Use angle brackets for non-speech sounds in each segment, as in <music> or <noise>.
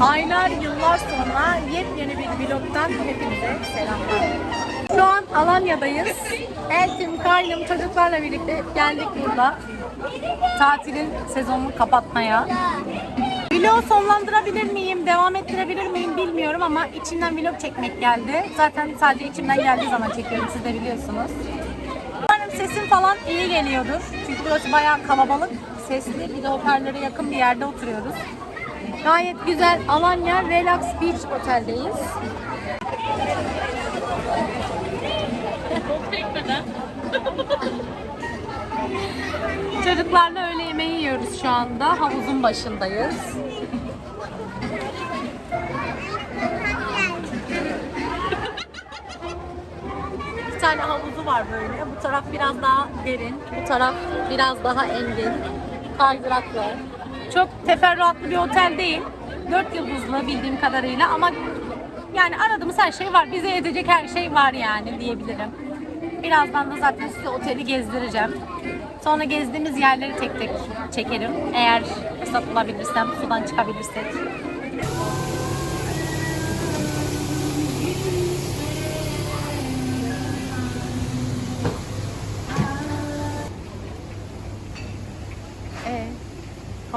Aylar yıllar sonra yepyeni bir vlogdan hepinize selamlar. Şu an Alanya'dayız. Eltim, Karnım çocuklarla birlikte geldik burada. Tatilin sezonunu kapatmaya. Vlog sonlandırabilir miyim, devam ettirebilir miyim bilmiyorum ama içimden vlog çekmek geldi. Zaten sadece içimden geldiği zaman çekiyorum siz de biliyorsunuz. Umarım sesim falan iyi geliyordur. Çünkü burası bayağı kalabalık, sesli. Bir de hoparlöre yakın bir yerde oturuyoruz. Gayet güzel Alanya Relax Beach Otel'deyiz. <laughs> Çocuklarla öğle yemeği yiyoruz şu anda. Havuzun başındayız. Bir tane havuzu var böyle. Bu taraf biraz daha derin, bu taraf biraz daha engin, kaydıraklı. Çok teferruatlı bir otel değil. Dört yıldızlı bildiğim kadarıyla ama yani aradığımız her şey var. Bize yetecek her şey var yani diyebilirim. Birazdan da zaten size oteli gezdireceğim. Sonra gezdiğimiz yerleri tek tek çekerim. Eğer fırsat bulabilirsem, sudan çıkabilirsek.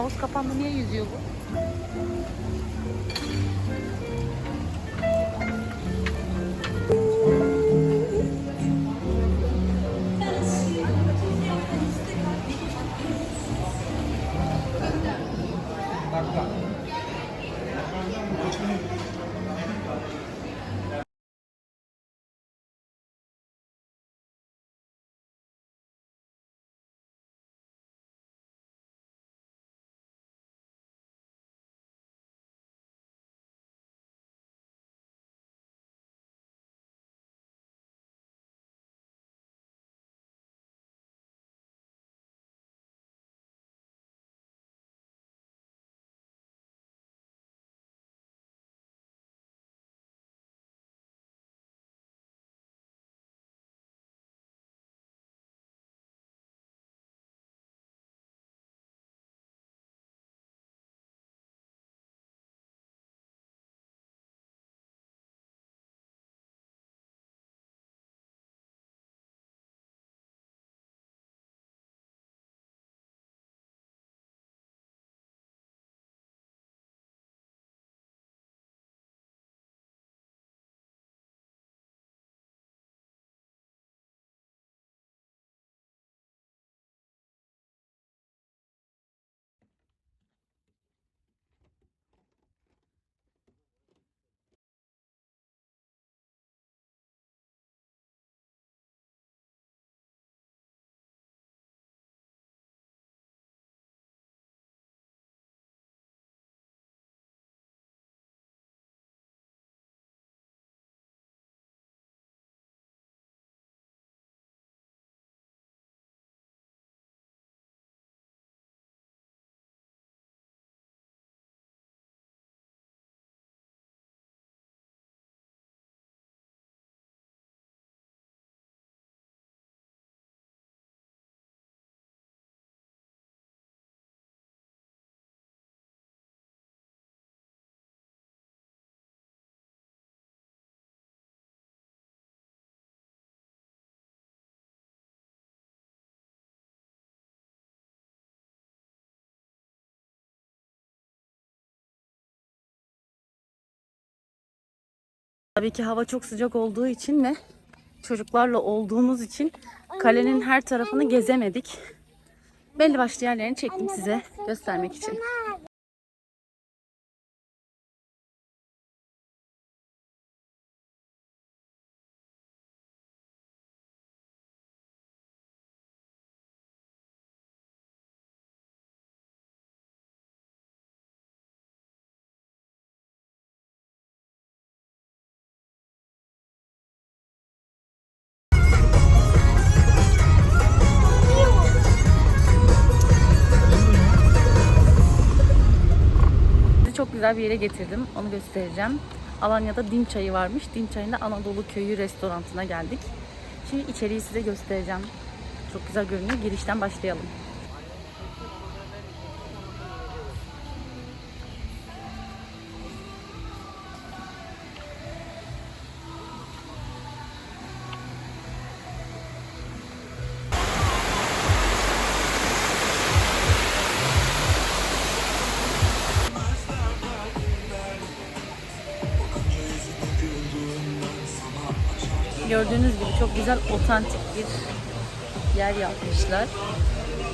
Havuz kapandı niye yüzüyor bu? Tabii ki hava çok sıcak olduğu için ve çocuklarla olduğumuz için kalenin her tarafını gezemedik. Belli başlı yerlerini çektim size göstermek için. Güzel bir yere getirdim. Onu göstereceğim. Alanya'da Dim Çayı varmış. Dim Çayı'nda Anadolu Köyü restorantına geldik. Şimdi içeriği size göstereceğim. Çok güzel görünüyor. Girişten başlayalım. Gördüğünüz gibi çok güzel otantik bir yer yapmışlar.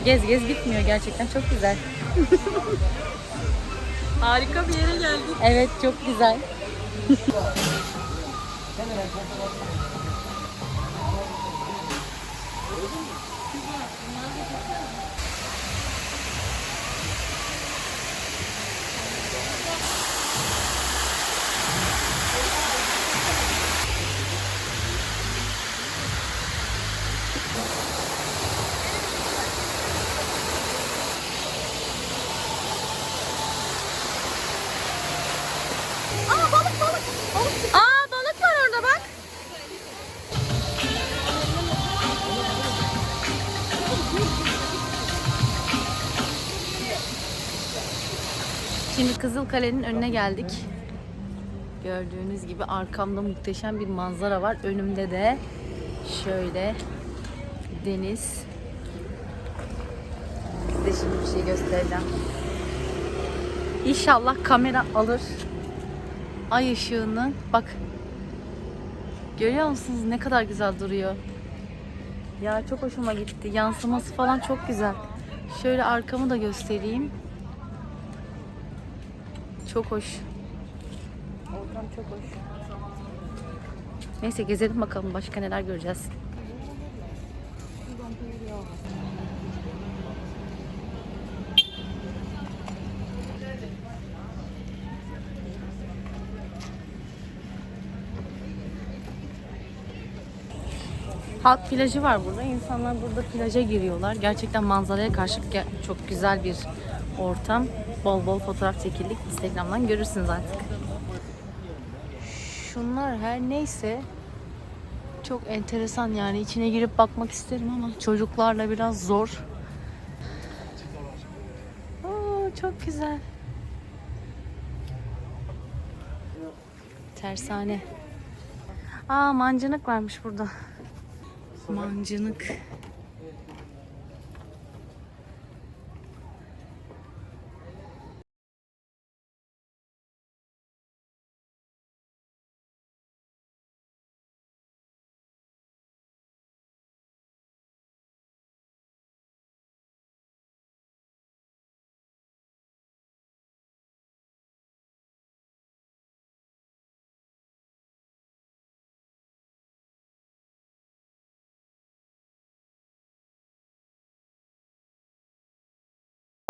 Gez gez bitmiyor gerçekten çok güzel. <laughs> Harika bir yere geldik. Evet çok güzel. <laughs> Aa balık var orada bak. Şimdi Kızılkale'nin önüne geldik. Gördüğünüz gibi arkamda muhteşem bir manzara var. Önümde de şöyle deniz. Size şimdi bir şey göstereceğim. İnşallah kamera alır. Ay ışığını. Bak. Görüyor musunuz? Ne kadar güzel duruyor. Ya çok hoşuma gitti. Yansıması falan çok güzel. Şöyle arkamı da göstereyim. Çok hoş. Ortam çok hoş. Neyse gezelim bakalım. Başka neler göreceğiz Halk plajı var burada. İnsanlar burada plaja giriyorlar. Gerçekten manzaraya karşı çok güzel bir ortam. Bol bol fotoğraf çekildik. Instagram'dan görürsünüz artık. Şunlar her neyse çok enteresan yani içine girip bakmak isterim ama çocuklarla biraz zor. Oo, çok güzel. Tersane. Aa mancınık varmış burada. Mancınık.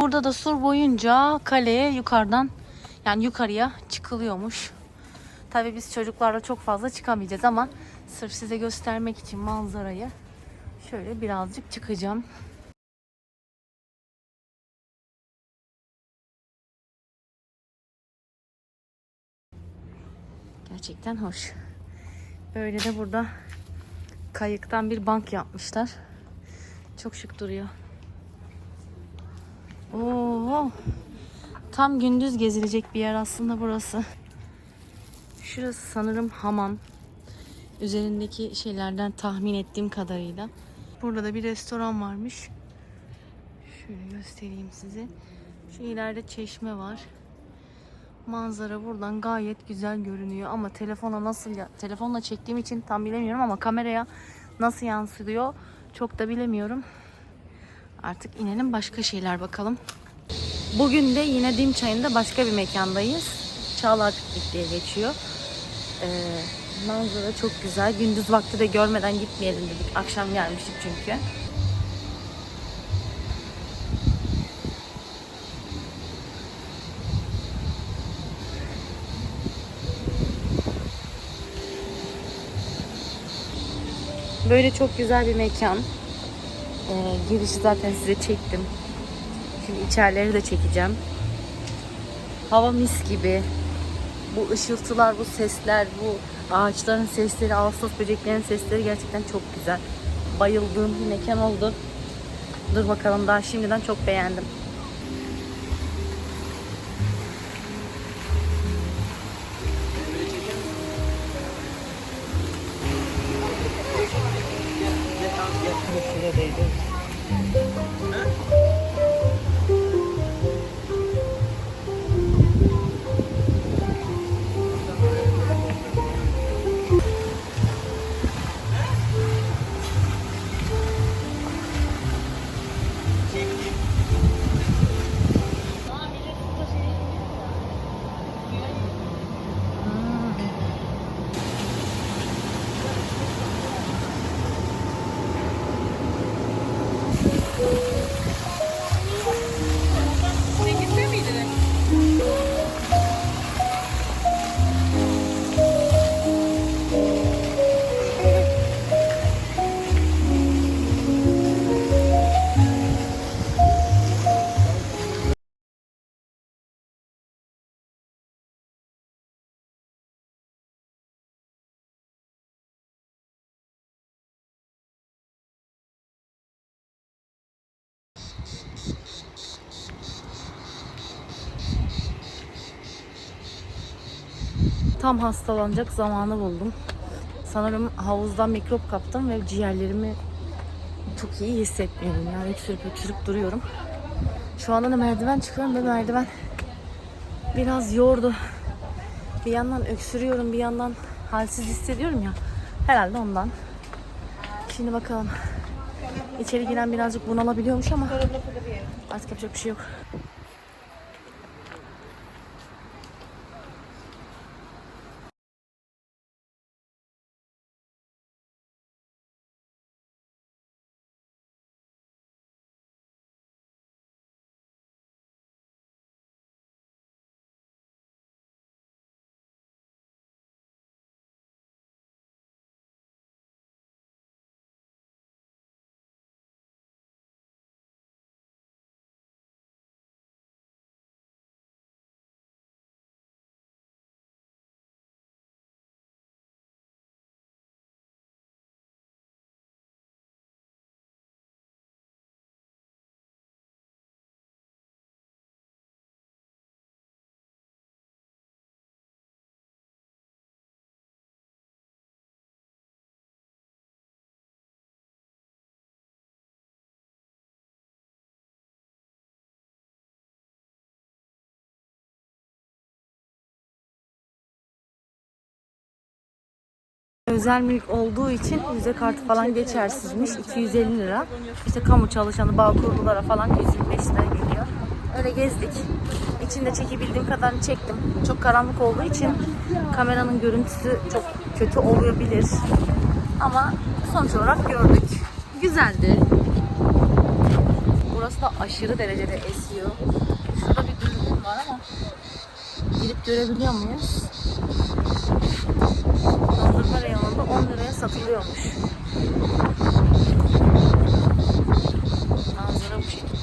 Burada da sur boyunca kaleye yukarıdan yani yukarıya çıkılıyormuş. Tabii biz çocuklarla çok fazla çıkamayacağız ama sırf size göstermek için manzarayı şöyle birazcık çıkacağım. Gerçekten hoş. Böyle de burada kayıktan bir bank yapmışlar. Çok şık duruyor. Oo. Tam gündüz gezilecek bir yer aslında burası. Şurası sanırım hamam. Üzerindeki şeylerden tahmin ettiğim kadarıyla. Burada da bir restoran varmış. Şöyle göstereyim size. Şu ileride çeşme var. Manzara buradan gayet güzel görünüyor ama telefona nasıl ya telefonla çektiğim için tam bilemiyorum ama kameraya nasıl yansıyor çok da bilemiyorum. Artık inelim başka şeyler bakalım. Bugün de yine Dimçay'ında başka bir mekandayız. Çağlar Piknik diye geçiyor. Ee, manzara çok güzel. Gündüz vakti de görmeden gitmeyelim dedik. Akşam gelmiştik çünkü. Böyle çok güzel bir mekan. Ee, girişi zaten size çektim. Şimdi içerileri de çekeceğim. Hava mis gibi. Bu ışıltılar, bu sesler, bu ağaçların sesleri, ağustos böceklerinin sesleri gerçekten çok güzel. Bayıldığım bir mekan oldu. Dur bakalım daha şimdiden çok beğendim. Yakında şurada. Tam hastalanacak zamanı buldum. Sanırım havuzdan mikrop kaptım ve ciğerlerimi çok iyi hissetmiyorum. Yani öksürüp öksürüp duruyorum. Şu anda da merdiven çıkıyorum ve merdiven biraz yordu. Bir yandan öksürüyorum, bir yandan halsiz hissediyorum ya. Herhalde ondan. Şimdi bakalım. İçeri giren birazcık bunalabiliyormuş ama artık yapacak bir şey yok. Özel mülk olduğu için müze kartı falan geçersizmiş. 250 lira. İşte kamu çalışanı, bağ kurululara falan 125 lira geliyor. Öyle gezdik. İçinde çekebildiğim kadarını çektim. Çok karanlık olduğu için kameranın görüntüsü çok kötü olabilir. Ama sonuç olarak gördük. Güzeldi. Burası da aşırı derecede esiyor. Şurada bir dürbün var ama girip görebiliyor muyuz? Dondurma reyonunda 10 liraya satılıyormuş. Manzara bu şekilde.